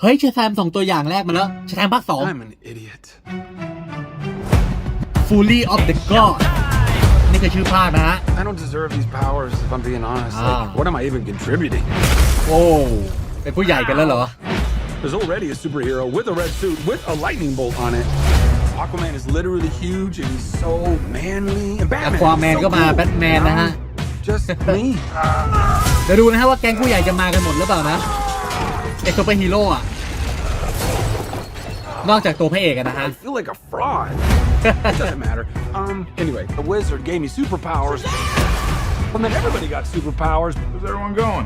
เฮ้ยชาแซมส่งตัวอย่างแรกมาแล้วชาแซมภาคสอง I'm an idiot. Fully of the God นี่คือชื่อภาคนะฮะ I don't deserve these powers, if I'm being honest. Ah. Like, what am I even contributing? โอ้เป็นผู้ใหญ่กันแล้วเหรอ There's already a superhero with a red suit with a lightning bolt on it. Aquaman is literally huge and he's so manly. And Batman. is Aquaman so ก็มา cool. แบทแมนนะฮะ Just me. เดี๋ยวดูนะฮะว่าแก๊งผู้ใหญ่จะมากันหมดหรือเปล่านะ ไอซูเปอร์ฮีโร่อะนอกจากตัวพระเอกอะนะฮะ I feel like a fraud. it doesn't matter. Um. Anyway, the wizard gave me superpowers. But then everybody got superpowers. Where's everyone going?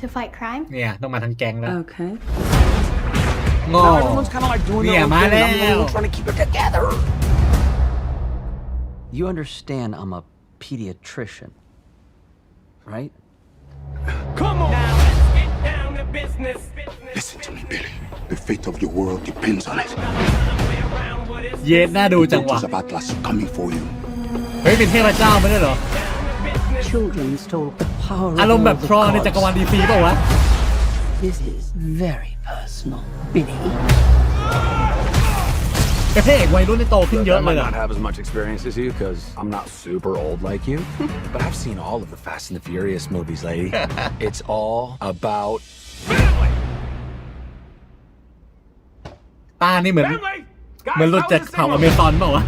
To fight crime? เนี่ยต้องมาทั้งแก๊งแล้ว Okay. งอ Now everyone's kind of like doing their Yeah, own thing. and I'm the Manel. one trying to keep it together. You understand I'm a pediatrician, right? Come on. Listen to me, Billy. The fate of your world depends on it. เย็ดน่าดูจังวะ Daughters of Atlas are coming for you. เฮ้ย เป็นเทพเจ้าไม่ได้เหรอ Children stole the power อารมณ์แบบ of ทรอนในจักรวาลดีซีเปล่าวะ This is very personal, Billy. เป็นพระเอกวัยรุ่นที่โตขึ้น Look, เยอะ I เล might ยอะ not have as much experience as you because I'm not super old like you, but I've seen all of the Fast and the Furious movies, lady. it's all about ตานี่เหมือน family. เหมือนหลุดจากเผ่าอเมซอนเปล่าวะ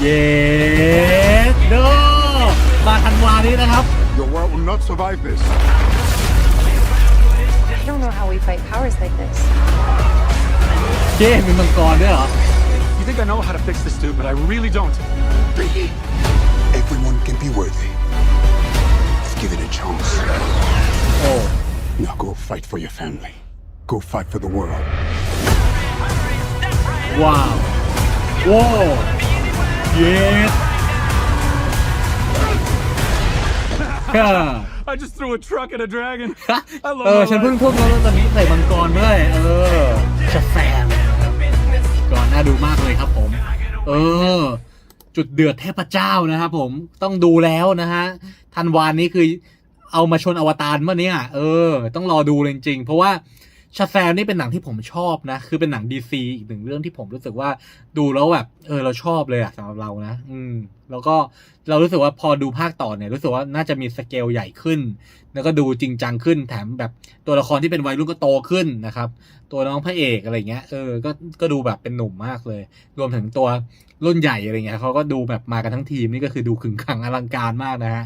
เย้โดมาทันวานี้นะครับ Your world will not survive this. I don't know how we fight powers like this. เก้มีมังกรด้วยเหรอ You think I know how to fix this dude, but I really don't. Billy, everyone can be worthy. Now go fight for your family. Go fight for the world. ว้าวว้าวเย้ฮ่า I just threw a truck at a dragon. I love เออ my ฉันเพิ่ง life. พูดมาว่าตอนนี้ใส่มังกรด้วยเออชะแฟมนะครับก่อนน่าดูมากเลยครับผม เออ จุดเดือดเทพเจ้านะครับผมต้องดูแล้วนะฮะธันวานนี้คือ เอามาชนอวตารเมื่อนี้เออ ต้องรอดูเลยจริง เพราะว่าชาแซมนี่เป็นหนังที่ผมชอบนะ คือเป็นหนังดีซีอีกหนึ่งเรื่องที่ผมรู้สึกว่าดูแล้วแบบเออเราชอบเลยอะสำหรับเรานะ อืม แล้วก็เรารู้สึกว่าพอดูภาคต่อเนี่ยรู้สึกว่าน่าจะมีสเกลใหญ่ขึ้น แล้วก็ดูจริงจังขึ้นแถมแบบตัวละครที่เป็นวัยรุ่นก็โตขึ้นนะครับ ตัวน้องพระเอกอะไรเงี้ยเออก็ก็ดูแบบเป็นหนุ่มมากเลย รวมถึงตัวรุ่นใหญ่อะไรเงี้ยเขาก็ดูแบบมากันทั้งทีมนี่ก็คือดูขึงขังอลังการมากนะฮะ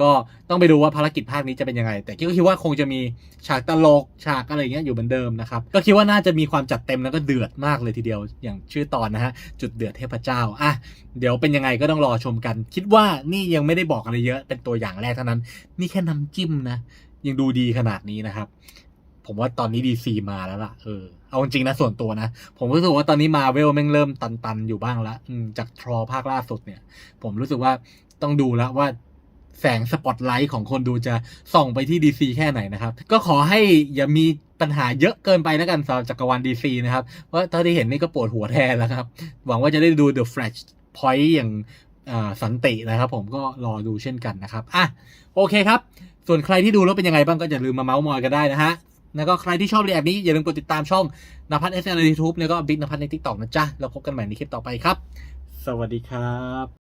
ก็ต้องไปดูว่าภารกิจภาคนี้จะเป็นยังไง แต่ก็คิดว่าคงจะมีฉากตลกฉากอะไรเงี้ยอยู่เหมือนเดิมนะครับก็คิดว่าน่าจะมีความจัดเต็มแล้วก็เดือดมากเลยทีเดียวอย่างชื่อตอนนะฮะจุดเดือดเทพเจ้าอะเดี๋ยวเป็นยังไงก็ต้องรอชมกัน คิดว่านี่ยังไม่ได้บอกอะไรเยอะ เป็นตัวอย่างแรกเท่านั้น นี่แค่น้ำจิ้มนะ ยังดูดีขนาดนี้นะครับ ผมว่าตอนนี้ดีซีมาแล้วล่ะ เออ เอาจริงนะส่วนตัวนะ ผมรู้สึกว่าตอนนี้มาเวลแม่งเริ่มตันๆ อยู่บ้างละจากทรอภาคล่าสุดเนี่ย ผมรู้สึกว่าต้องดูแล้วว่าแสงสปอตไลท์ของคนดูจะส่องไปที่ดีซีแค่ไหนนะครับ ก็ขอให้อย่ามีปัญหาเยอะเกินไปแล้วกันสำหรับจักรวาลดีซีนะครับ เพราะเท่าที่เห็นนี่ก็ปวดหัวแทนแล้วครับ หวังว่าจะได้ดู The Flash Point อย่าง สันตินะครับ ผมก็รอดูเช่นกันนะครับอะโอเคครับ ส่วนใครที่ดูแล้วเป็นยังไงบ้างก็อย่าลืมมาเมาส์มอยกันได้นะฮะแล้วก็ใครที่ชอบรีแอคนี้อย่าลืมกดติดตามช่องนภัทรเอสในยูทูบแล้วก็บิ๊กนภัทรในทิกตอกนะจ๊ะแล้วพบกันใหม่ในคลิปต่อไปครับ สวัสดีครับ